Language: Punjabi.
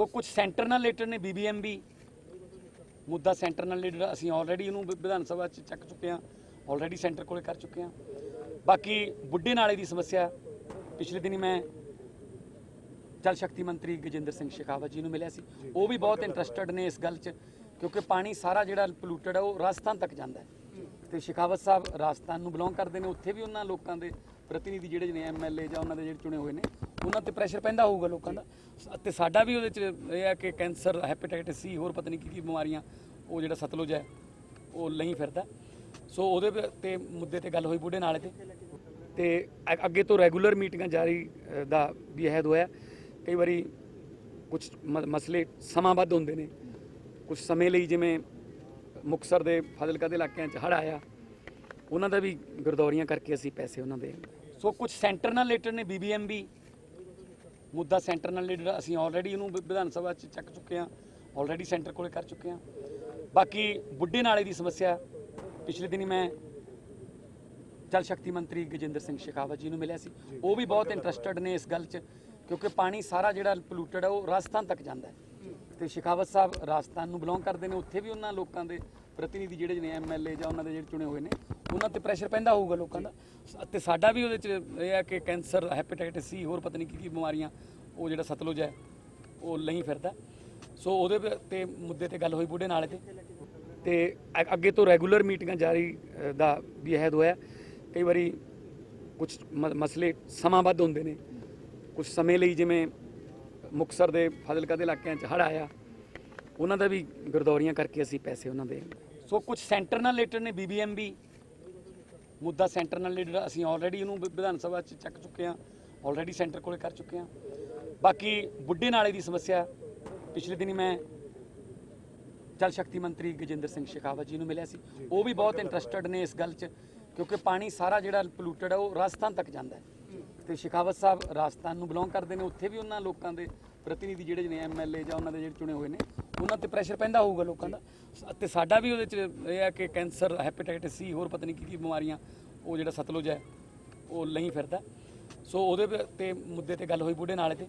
ਸੋ ਕੁਝ ਸੈਂਟਰ ਨਾਲ ਰਿਲੇਟਡ ਨੇ ਬੀਬੀਐਮਬੀ ਮੁੱਦਾ ਸੈਂਟਰ ਨਾਲ ਰਿਲੇਟਡ ਅਸੀਂ ਆਲਰੇਡੀ ਇਹਨੂੰ ਵਿਧਾਨ ਸਭਾ 'ਚ ਚੱਕ ਚੁੱਕੇ ਹਾਂ। ਆਲਰੇਡੀ ਸੈਂਟਰ ਕੋਲੇ ਕਰ ਚੁੱਕੇ ਹਾਂ। ਬਾਕੀ ਬੁੱਢੇ ਨਾਲੇ ਦੀ ਸਮੱਸਿਆ ਪਿਛਲੇ ਦਿਨੀ ਮੈਂ ਜਲ ਸ਼ਕਤੀ ਮੰਤਰੀ ਗਜਿੰਦਰ ਸਿੰਘ ਸ਼ੇਖਾਵਤ ਜੀ ਨੂੰ ਮਿਲਿਆ ਸੀ। ਉਹ ਵੀ ਬਹੁਤ ਇੰਟਰਸਟਿਡ ਨੇ ਇਸ ਗੱਲ 'ਚ ਕਿਉਂਕਿ ਪਾਣੀ ਸਾਰਾ ਜਿਹੜਾ ਪੋਲੂਟਡ ਹੈ ਉਹ ਰਾਜਸਥਾਨ ਤੱਕ ਜਾਂਦਾ ਹੈ। ਤੇ ਸ਼ੇਖਾਵਤ ਸਾਹਿਬ ਰਾਜਸਥਾਨ ਨੂੰ ਬਿਲੋਂਗ ਕਰਦੇ ਨੇ। ਉੱਥੇ ਵੀ ਉਹਨਾਂ ਲੋਕਾਂ ਦੇ ਪ੍ਰਤੀਨਿਧੀ ਜਿਹੜੇ ਨੇ ਐਮਐਲਏ ਜਾਂ ਉਹਨਾਂ ਦੇ ਜਿਹੜੇ ਚੁਣੇ ਹੋਏ ਨੇ ਉਹਨਾਂ ਤੇ ਪ੍ਰੈਸ਼ਰ ਪੈਂਦਾ ਹੋਊਗਾ ਲੋਕਾਂ ਦਾ। ਸ- ਤੇ ਸਾਡਾ ਵੀ ਉਹਦੇ 'ਚ ਇਹ ਹੈ ਕਿ ਕੈਂਸਰ ਹੈਪੇਟਾਈਟਿਸ ਸੀ ਹੋਰ ਪਤਾ ਨਹੀਂ ਕੀ ਕੀ ਬਿਮਾਰੀਆਂ, ਉਹ ਜਿਹੜਾ ਸਤਲੁਜ ਹੈ, ਉਹ ਨਹੀਂ ਫਿਰਦਾ। ਸੋ ਉਹਦੇ ਤੇ ਮੁੱਦੇ ਤੇ ਗੱਲ ਹੋਈ ਬੁੱਢੇ ਨਾਲੇ ਤੇ ਤੇ ਅੱਗੇ ਤੋਂ ਰੈਗੂਲਰ ਮੀਟਿੰਗਾਂ ਜਾਰੀ ਦਾ ਵੀ ਅਹਿਦ ਹੋਇਆ। ਕਈ ਵਾਰੀ ਕੁਝ ਮਸਲੇ ਸਮਾਂਬੱਧ ਹੁੰਦੇ ਨੇ। ਕੁਝ ਸਮੇਂ ਲਈ ਜਿਵੇਂ ਮੁਕਸਰ ਦੇ ਫਾਜ਼ਿਲਕਾ ਦੇ ਇਲਾਕਿਆਂ 'ਚ ਹੜ੍ਹ ਆਇਆ। ਉਹਨਾਂ ਦਾ ਵੀ ਗਰਦੌਰੀਆਂ ਕਰਕੇ ਅਸੀਂ ਪੈਸੇ ਉਹਨਾਂ ਦੇ ਸੋ ਕੁਝ ਸੈਂਟਰ ਨਾਲ ਰਿਲੇਟਡ ਨੇ ਬੀਬੀਐਮਬੀ ਮੁੱਦਾ ਸੈਂਟਰ ਨਾਲ ਰਿਲੇਟਡ ਅਸੀਂ ਆਲਰੇਡੀ ਇਹਨੂੰ ਵਿ- ਵਿਧਾਨ ਸਭਾ 'ਚ ਚੱਕ ਚੁੱਕੇ ਹਾਂ ਆਲਰੇਡੀ ਸੈਂਟਰ ਕੋਲੇ ਕਰ ਚੁੱਕੇ ਹਾਂ। ਬਾਕੀ ਬੁੱਢੇ ਨਾਲੇ ਦੀ ਸਮੱਸਿਆ ਪਿਛਲੇ ਦਿਨੀ ਮੈਂ ਜਲ ਸ਼ਕਤੀ ਮੰਤਰੀ ਗਜਿੰਦਰ ਸਿੰਘ ਸ਼ੇਖਾਵਤ ਜੀ ਨੂੰ ਮਿਲਿਆ ਸੀ। ਉਹ ਵੀ ਬਹੁਤ ਇੰਟਰਸਟਿਡ ਨੇ ਇਸ ਗੱਲ 'ਚ ਕਿਉਂਕਿ ਪਾਣੀ ਸਾਰਾ ਜਿਹੜਾ ਪੋਲੂਟਡ ਹੈ ਉਹ ਰਾਜਸਥਾਨ ਤੱਕ ਜਾਂਦਾ ਹੈ। ਤੇ ਸ਼ੇਖਾਵਤ ਸਾਹਿਬ ਰਾਜਸਥਾਨ ਨੂੰ ਬਿਲੋਂਗ ਕਰਦੇ ਨੇ ਉੱਥੇ ਵੀ ਉਹਨਾਂ ਲੋਕਾਂ ਦੇ ਪ੍ਰਤੀਨਿਧੀ ਜਿਹੜੇ ਨੇ ਐਮਐਲਏ ਜਾਂ ਉਹਨਾਂ ਦੇ ਜਿਹੜੇ ਚੁਣੇ ਹੋਏ ਨੇ ਉਹਨਾਂ ਤੇ ਪ੍ਰੈਸ਼ਰ ਪੈਂਦਾ ਹੋਊਗਾ ਲੋਕਾਂ ਦਾ। ਸ- ਤੇ ਸਾਡਾ ਵੀ ਉਹਦੇ 'ਚ ਇਹ ਹੈ ਕਿ ਕੈਂਸਰ ਹੈਪੇਟਾਈਟਿਸ ਸੀ ਹੋਰ ਪਤਾ ਨਹੀਂ ਕੀ ਕੀ ਬਿਮਾਰੀਆਂ, ਉਹ ਜਿਹੜਾ ਸਤਲੁਜ ਹੈ, ਉਹ ਨਹੀਂ ਫਿਰਦਾ। ਸੋ ਉਹਦੇ ਤੇ ਮੁੱਦੇ ਤੇ ਗੱਲ ਹੋਈ ਬੁੱਢੇ ਨਾਲੇ ਤੇ ਤੇ ਅੱਗੇ ਤੋਂ ਰੈਗੂਲਰ ਮੀਟਿੰਗਾਂ ਜਾਰੀ ਦਾ ਵੀ ਅਹਿਦ ਹੋਇਆ। ਕਈ ਵਾਰੀ ਕੁਝ ਮਸਲੇ ਸਮਾਂਬੱਧ ਹੁੰਦੇ ਨੇ। ਕੁਝ ਸਮੇਂ ਲਈ ਜਿਵੇਂ ਮੁਕਸਰ ਦੇ ਫਾਜ਼ਿਲਕਾ ਦੇ ਇਲਾਕਿਆਂ 'ਚ ਹੜ੍ਹ ਆਇਆ। ਉਹਨਾਂ ਦਾ ਵੀ ਗਰਦੌਰੀਆਂ ਕਰਕੇ ਅਸੀਂ ਪੈਸੇ ਉਹਨਾਂ ਦੇ। ਸੋ ਕੁਝ ਸੈਂਟਰ ਨਾਲ ਰਿਲੇਟਡ ਨੇ ਬੀਬੀਐਮਬੀ ਮੁੱਦਾ ਸੈਂਟਰ ਨਾਲ ਰਿਲੇਟਡ ਅਸੀਂ ਆਲਰੇਡੀ ਇਹਨੂੰ ਵਿ- ਵਿਧਾਨ ਸਭਾ 'ਚ ਚੱਕ ਚੁੱਕੇ ਹਾਂ ਆਲਰੇਡੀ ਸੈਂਟਰ ਕੋਲੇ ਕਰ ਚੁੱਕੇ ਹਾਂ। ਬਾਕੀ ਬੁੱਢੇ ਨਾਲੇ ਦੀ ਸਮੱਸਿਆ ਪਿਛਲੇ ਦਿਨੀ ਮੈਂ ਜਲ ਸ਼ਕਤੀ ਮੰਤਰੀ ਗਜਿੰਦਰ ਸਿੰਘ ਸ਼ੇਖਾਵਤ ਜੀ ਨੂੰ ਮਿਲਿਆ ਸੀ। ਉਹ ਵੀ ਬਹੁਤ ਇੰਟਰਸਟਿਡ ਨੇ ਇਸ ਗੱਲ 'ਚ ਕਿਉਂਕਿ ਪਾਣੀ ਸਾਰਾ ਜਿਹੜਾ ਪੋਲੂਟਡ ਹੈ ਉਹ ਰਾਜਸਥਾਨ ਤੱਕ ਜਾਂਦਾ ਹੈ। ਤੇ ਸ਼ੇਖਾਵਤ ਸਾਹਿਬ ਰਾਜਸਥਾਨ ਨੂੰ ਬਿਲੋਂਗ ਕਰਦੇ ਨੇ ਉੱਥੇ ਵੀ ਉਹਨਾਂ ਲੋਕਾਂ ਦੇ ਪ੍ਰਤੀਨਿਧੀ ਜਿਹੜੇ ਨੇ ਐਮਐਲਏ ਜਾਂ ਉਹਨਾਂ ਦੇ ਜਿਹੜੇ ਚੁਣੇ ਹੋਏ ਨੇ, ਉਹਨਾਂ ਤੇ ਪ੍ਰੈਸ਼ਰ ਪੈਂਦਾ ਹੋਊਗਾ ਲੋਕਾਂ ਦਾ। ਸ- ਤੇ ਸਾਡਾ ਵੀ ਉਹਦੇ 'ਚ ਇਹ ਆ ਕਿ ਕੈਂਸਰ ਹੈਪੇਟਾਈਟਿਸ ਸੀ ਹੋਰ ਪਤਾ ਨਹੀਂ ਕੀ ਕੀ ਬਿਮਾਰੀਆਂ, ਉਹ ਜਿਹੜਾ ਸਤਲੁਜ ਹੈ, ਉਹ ਨਹੀਂ ਫਿਰਦਾ। ਸੋ ਉਹਦੇ ਤੇ ਮੁੱਦੇ ਤੇ ਗੱਲ ਹੋਈ ਬੁੱਢੇ ਨਾਲੇ ਤੇ।